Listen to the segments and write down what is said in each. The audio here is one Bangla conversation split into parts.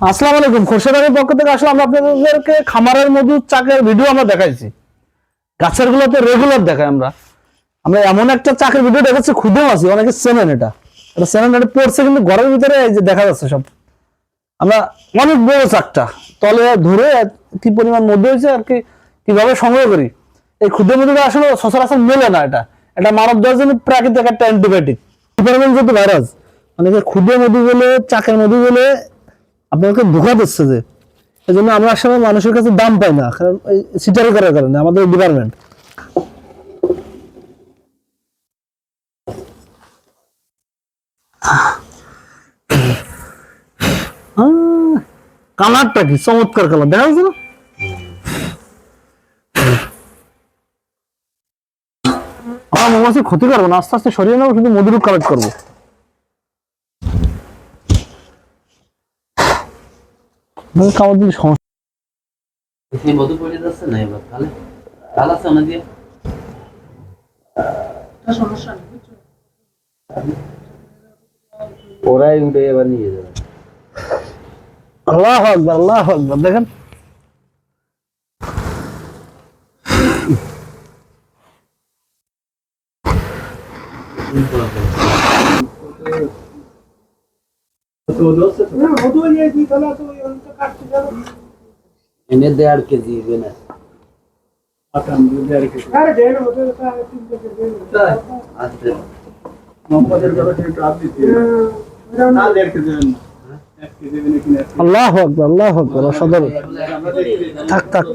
আসসালামু আলাইকুম খোরশেদারের পক্ষ থেকে আসলে আমরা আপনাদেরকে খামারের মধু চাকের ভিডিও আমরা দেখাইছি। গাছের গুলোতে রেগুলার দেখাই আমরা। আমরা এমন একটা চাকের ভিডিও দেখাচ্ছি খুদে আছি, অনেকে চেনেন এটা। এটা চেনেন এটা পড়ছে কিন্তু ঘরের ভিতরে এই যে দেখা যাচ্ছে সব। আমরা অনেক বড় চাকটা, তলে ধরে কি পরিমাণ মধু হয়েছে আর কি, কীভাবে সংগ্রহ করি। এই ক্ষুদ্র মধুটা আসলে সচরাচর মেলে না এটা। এটা মানব দেওয়ার জন্য প্রাকৃতিক একটা অ্যান্টিবায়োটিক ভাইরাস মানে ক্ষুদ্র মধু বলে চাকের মধু বলে আপনাকে ধোকা দিচ্ছে যে। এই জন্য আমরা আসলে মানুষের কাছে দাম পাই না, কারণ এই সিটারি করার কারণে, আমাদের ডিপার্টমেন্ট কালারটা কি চমৎকার কালার, দেখা যাচ্ছে না? আমার মৌমাছি ক্ষতি করব না, আস্তে আস্তে সরিয়ে নেব শুধু মধুরূপ কালেক্ট করব। কামড় দিলে সমস্যা। মধু পড়ে যাচ্ছে না এবার তাহলে তাহলে আছে না দিয়ে? ওরাই উঠে এবার নিয়ে যাবে। আল্লাহ আকবর আল্লাহ আকবর দেখেন। এনে দেড় কেজি বেনা আচ্ছা আল্লাহ আকবর আল্লাহ আকবর অসাধারণ থাক থাক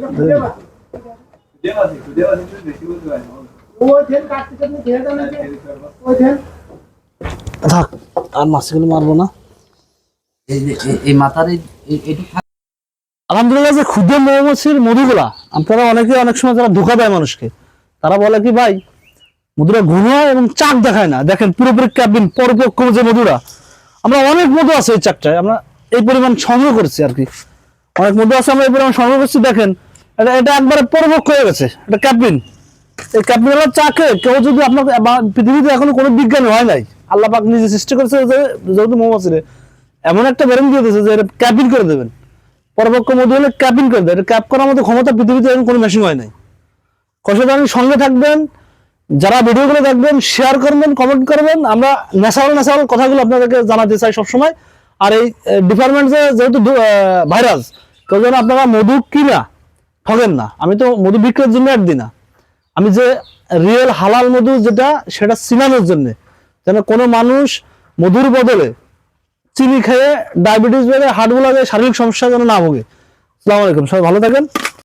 থাক আর মাছগুলো মারবো না এই আলহামদুলিল্লাহ যে ক্ষুদ্র মৌমাছির মধুগুলা, আপনারা অনেকে অনেক সময় যারা ধোকা দেয় মানুষকে, তারা বলে কি, ভাই, মধুরা এবং চাক দেখায় না। দেখেন পুরোপুরি ক্যাবিন পরপক্ষ যে মধুরা, আমরা অনেক মধু আছে এই চাকটায়, আমরা এই পরিমাণ সংগ্রহ করছি আর কি। অনেক মধু আছে, আমরা এই পরিমাণ সংগ্রহ করছি, দেখেন, এটা এটা একবারে পরপক্ষ হয়ে গেছে, এটা ক্যাবিন এই ক্যাবিন চাকে, কেউ যদি আপনাকে, বা- পৃথিবীতে এখনও কোনো বিজ্ঞানী হয় নাই, আল্লাহ পাক নিজে সৃষ্টি করেছে যেহেতু মৌমাছিরে এমন একটা ব্রেন দিয়ে দিয়েছে যে ক্যাবিন করে দেবেন। পরপক্ষ মধু হলে ক্যাপিং করে দেয় ক্যাপ করার মতো ক্ষমতা পৃথিবীতে এরকম কোনো মেশিন হয় নাই। খসদানি সঙ্গে থাকবেন, যারা ভিডিওগুলো দেখবেন শেয়ার করবেন কমেন্ট করবেন, আমরা ন্যাচারাল ন্যাচারাল কথাগুলো আপনাদেরকে জানাতে চাই সবসময়। আর এই ডিপার্টমেন্ট যেহেতু ভাইরাস কেউ যেন আপনারা মধু কিনা ঠগেন না। আমি তো মধু বিক্রির জন্য এক দিই না। আমি যে রিয়েল হালাল মধু যেটা, সেটা চিনানোর জন্য। যেন কোনো মানুষ মধুর বদলে চিনি খেয়ে ডায়াবেটিস বেড়ে হার্ট যায় শারীরিক সমস্যা যেন না ভোগে। আসসালামু আলাইকুম, সবাই ভালো থাকেন।